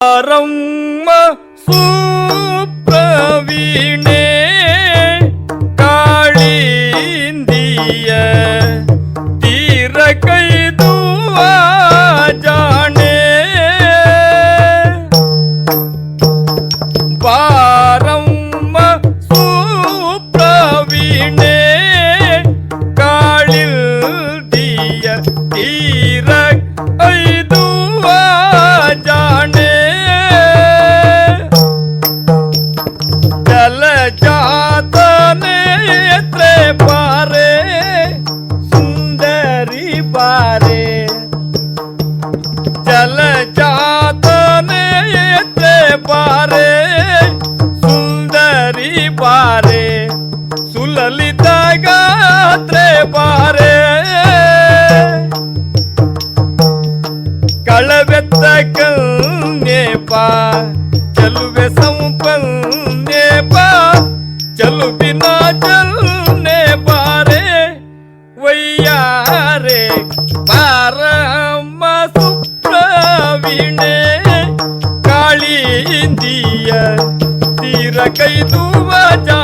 ஆரம் சுப்ரவீணே காளீந்திய தீரகை தூவாஜானே பாரம் சுப்ரவீணே காளில் தீய தீரகை चल जाता नेत्रे पारे सुंदरी पारे चल जाता नेत्रे पारे सुंदरी पारे सुललिता गात्रे पारे कलवेत्त कन्ने पारे ஏந்திய தீரகை தூவஜா